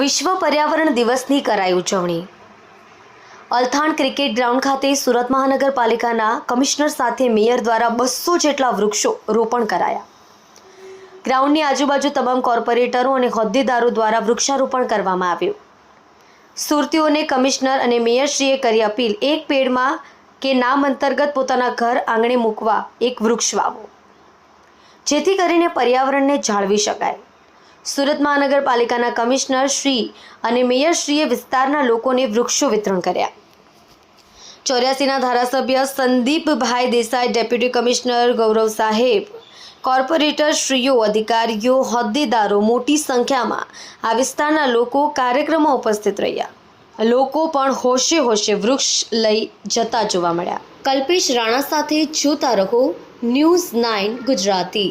વિશ્વ પર્યાવરણ દિવસની કરાઈ ઉજવણી. અલથાણ ક્રિકેટ ગ્રાઉન્ડ ખાતે સુરત મહાનગરપાલિકાના કમિશનર સાથે મેયર દ્વારા બસો જેટલા વૃક્ષો રોપણ કરાયા. ગ્રાઉન્ડની આજુબાજુ તમામ કોર્પોરેટરો અને હોદ્દેદારો દ્વારા વૃક્ષારોપણ કરવામાં આવ્યું. સુરતીઓને કમિશનર અને મેયરશ્રીએ કરી અપીલ, એક પેડમાં કે નામ અંતર્ગત પોતાના ઘર આંગણે મૂકવા એક વૃક્ષ વાવો. જેથી કરીને પર્યાવરણને જાળવી શકાય. સુરત મહાનગરપાલિકાના કમિશનર શ્રી અને મેયરશ્રીએ વિસ્તારના લોકોને વૃક્ષો વિતરણ કર્યા. ચોર્યાસીના ધારાસભ્ય સંદીપભાઈ દેસાઈ ડેપ્યુટી કમિશનર ગૌરવ સાહેબ, કોર્પોરેટર શ્રીઓ, અધિકારીઓ, હોદ્દેદારો મોટી સંખ્યામાં આ વિસ્તારના લોકો કાર્યક્રમમાં ઉપસ્થિત રહ્યા. લોકો પણ હોશે હોશે વૃક્ષ લઈ જતા જોવા મળ્યા. કલ્પેશ રાણા સાથે જોતા રહો, ન્યૂઝ નાઇન ગુજરાતી.